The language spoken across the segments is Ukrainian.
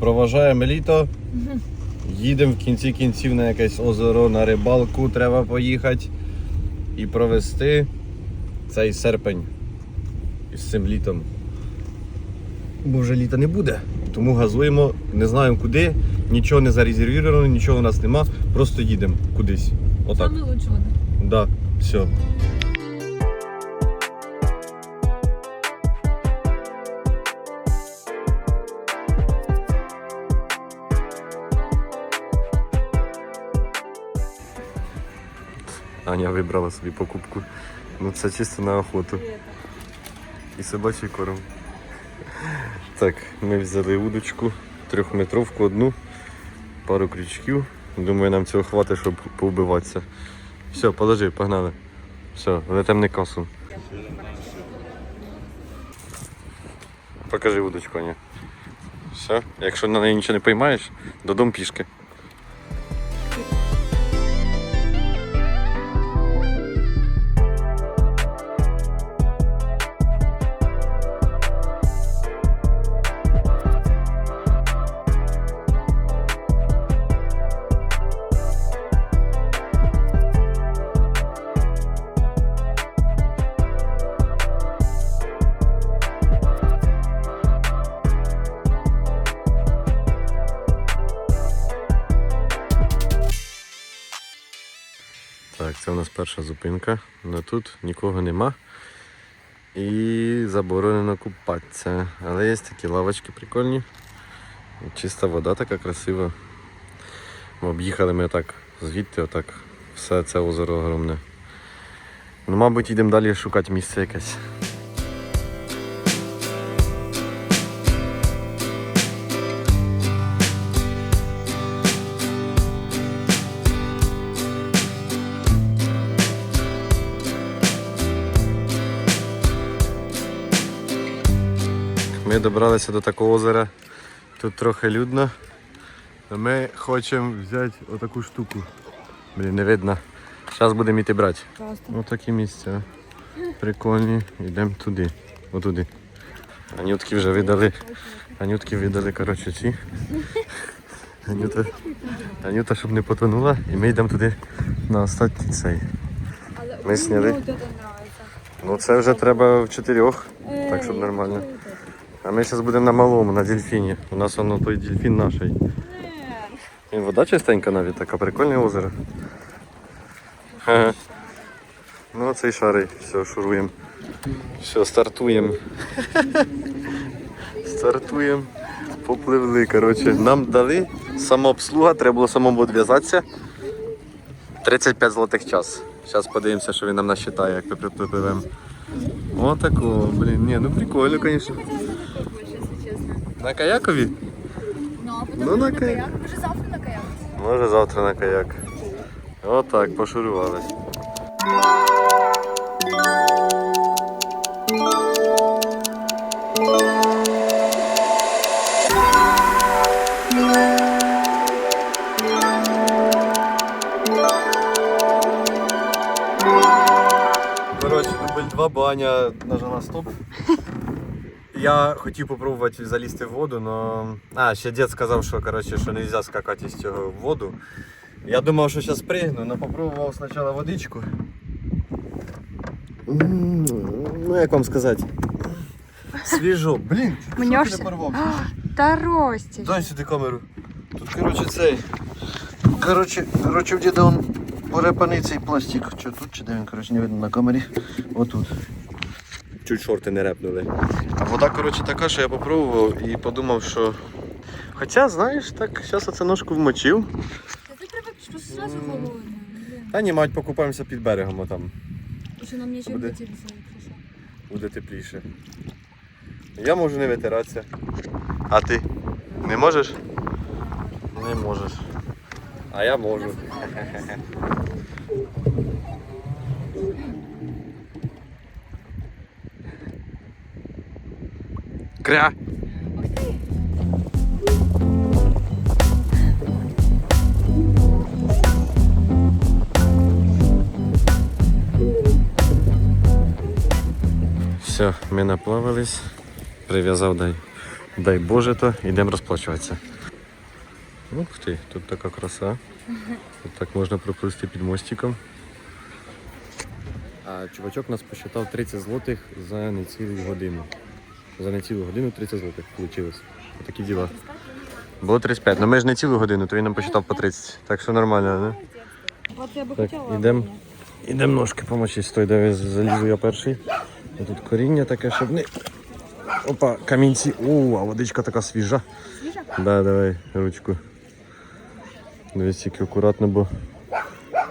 проважаємо літо. Їдемо в кінці кінців на якесь озеро, на рибалку треба поїхати і провести цей серпень із цим літом. Бо вже літа не буде. Тому газуємо, не знаємо куди, нічого не зарезервіровано, нічого у нас нема, просто їдемо кудись. Отак. Саме лучше вода. Да, все. Аня вибрала собі покупку. Ну це чисто на охоту. І собачий корм. Так, ми взяли удочку, трьохметровку одну, пару крючків. Думаю, нам цього хватить, щоб повбиватися. Все, положи, погнали. Все, летем не косу. Покажи удочку, Аня. Все, якщо на неї нічого не поймаєш, додому пішки. Так, це у нас перша зупинка. але тут нікого нема. І заборонено купатися. Але є такі лавочки прикольні. Чиста вода така красива. Об'їхали ми отак звідти, отак. Все це озеро огромне. Ну, мабуть, йдемо далі шукати місце якесь. Ми добралися до такого озера. Тут трохи людно. Ми хочемо взяти отаку штуку. Блін, не видно. Зараз будемо йти брати. Ось такі місця. Прикольні. Йдемо туди. Отуди. Анютки вже видали. Анютки видали, коротше, ці. Анюта, Анюта, щоб не потонула, і ми йдемо туди на останній цей. Ми сняли. Ну це вже треба в чотирьох, так щоб нормально. А ми зараз будемо на малому, на дельфіні. У нас воно той дельфін наш. І вода чистенька навіть, така прикольне озеро. Ну цей шарий, все, шуруємо. Все, стартуємо. Стартуємо. Попливли, коротше. Нам дали самообслуга, треба було самому відв'язатися. 35 злотих час. Зараз подивимося, що він нам насчитає, як ми припливемо. Отако, блін, ні, ну прикольно, звісно. На каякові? Ну, а потім Ну, на на каяк. каяк. Може завтра на каяк. Може завтра на каяк. Отак, пошурували. Коротше, дубль 2 баня нажала стоп. Я хотів попробувати залізти в воду, но. А, ще дід сказав, що коротше, що не можна скакати з цього в воду. Я думав, що зараз пригну, але попробував спочатку водичку. Ну, як вам сказати? Свіжо. Блін, що ти Мнешся? не порвав? Та рості. Дай сюди камеру. Тут, коротше, цей. Коротше, коротше, в діда он порепаний цей пластик. Що тут чи де він, коротше, не видно на камері. Отут. Чуть шорти не репнули. А вода, коротше, така, що я попробував і подумав, що. Хоча, знаєш, так, зараз оце ножку вмочив. Та ти привик, що зразу холодно. Та ні, мать, покупаємося під берегом, а там І що нам нічого Буде. буде тепліше. Я можу не витиратися. А ти? Не можеш? Не можеш. А я можу. Кря! Все, ми наплавались. Прив'язав дай дай Боже, то йдемо розплачуватися. Ух ти, тут така краса. Тут так можна проплисти під мостиком. А чувачок нас посчитав 30 злотих за нецілу годину. За нецілу годину 30 злотих вийшло. Такі діла. Було 35, але ми ж не цілу годину, то він нам посчитав по 30. Так що нормально, не? Хотіла. ідем. Ідемо ножки помочись, той де залізу я перший. А тут коріння таке, щоб не. Опа, камінці. О, а водичка така свіжа. Свіжа? Да, давай ручку. Дивись, тільки акуратно, бо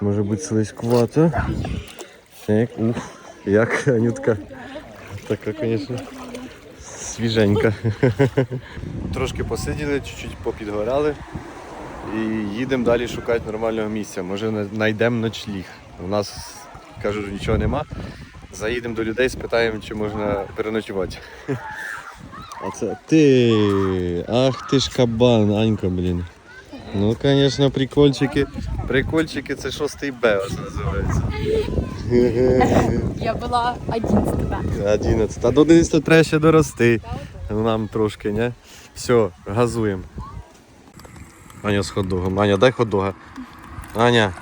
може бути слизькувато. Так, ух, як Анютка. Така, звісно, свіженька. Трошки посиділи, чуть-чуть попідгорали. І їдемо далі шукати нормального місця. Може знайдемо ночліг. У нас, кажу, нічого нема. Заїдемо до людей, спитаємо, чи можна переночувати. А це ти. Ах ти ж кабан, Анька, блін. Ну, звісно, прикольчики. Прикольчики це шостий Б, називається. Я була 11 11. Та до 11 треба ще дорости. Нам трошки, не? Все, газуємо. Аня з хот-догом. Аня, дай хот-дога. Аня.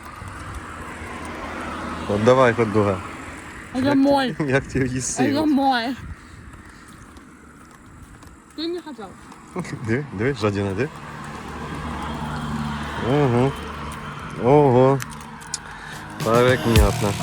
От давай хот-дога. Это мой. Як ти їси? Это мой. Ты не хотел. Диви, диви, жадіна, диви. Ого. Ого. Так, понятно.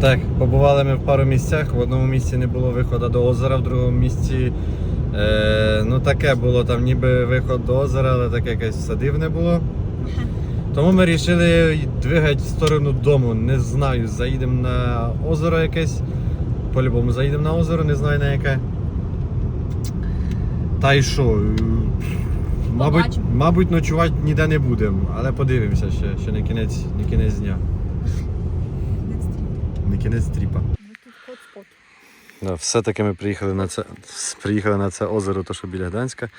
Так, побували ми в пару місцях. В одному місці не було виходу до озера, в другому місці е, ну таке було, там ніби виход до озера, але таке якесь садивне було. Тому ми вирішили двигати в сторону дому. Не знаю, заїдемо на озеро якесь. По-любому заїдемо на озеро, не знаю на яке. Та й що? Мабуть, мабуть, ночувати ніде не будемо, але подивимося ще, ще не кінець, не кінець дня. Не кінець стріпа. Да, все-таки ми приїхали на це, приїхали на це озеро, то що біля Гданська.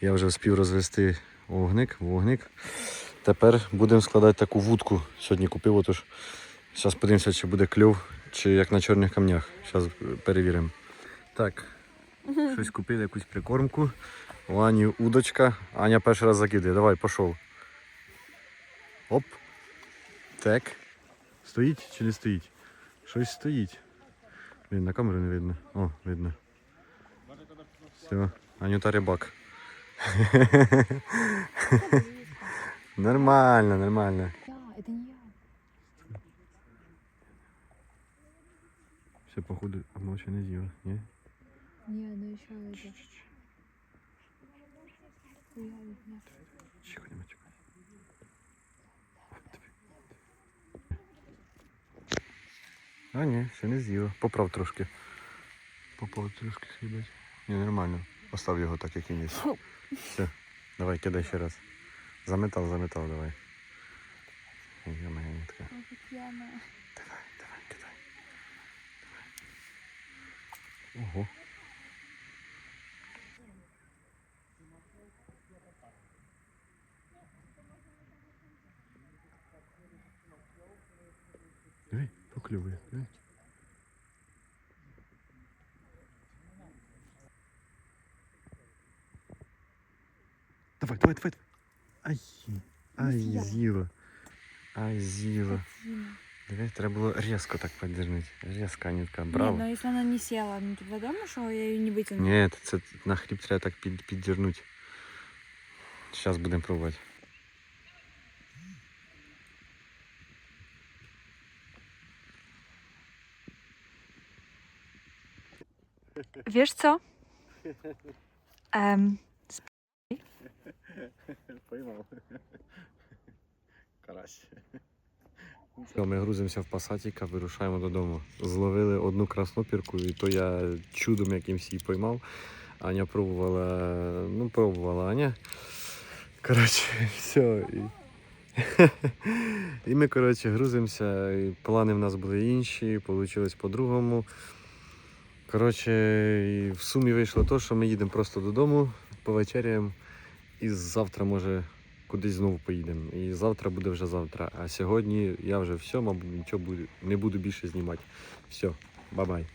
Я вже встиг розвести вогник, вогник. Тепер будемо складати таку вудку. Сьогодні купив, отож. Зараз подивимося, чи буде кльов, чи як на чорних камнях. Зараз перевіримо. Так, щось купили, якусь прикормку. У Ані удочка. Аня перший раз закидає. Давай, пішов. Оп. Так. Стоїть чи не стоїть? Щось стоїть. Блін, на камеру не видно. О, видно. Все, Анюта рибак. нормально, нормально. Я, это не я. Все, походу, оно ще не з'їла, ні? Не, ну еще это. Хуя, нет. А, ні, ще не з'їла. Поправ трошки. Поправ трошки хлібать. Ні, нормально. Остав його так, як він є. Все, давай, кидай ще раз. Заметав, заметав, давай. Я моя нитка. Давай, давай, кидай. Давай. Ого. Диви, поклювує, диви. Давай, давай, давай. давай. Ай, ай, Ніфіга. з'їла. Ай, з'їла. Дима. Диви, треба було різко так піддержати. Різко, Анютка, Нет, браво. но если она не села, ну ты подумал, что я ее не вытяну? Ні, це на хліб треба так під, піддернути. Зараз будемо пробувати. Wiesz co? Em, Поймав. Карась. Ми грузимося в пасатіка, вирушаємо додому. Зловили одну краснопірку, і то я чудом якимсь її поймав. Аня пробувала, ну пробувала Аня. Коротше, все. І, і ми, коротше, грузимося. І плани в нас були інші, вийшло по-другому. Коротше, в сумі вийшло те, що ми їдемо просто додому, повечеряємо і завтра, може, кудись знову поїдемо. І завтра буде вже завтра. А сьогодні я вже все, мабуть, нічого буду, не буду більше знімати. Все, бабай.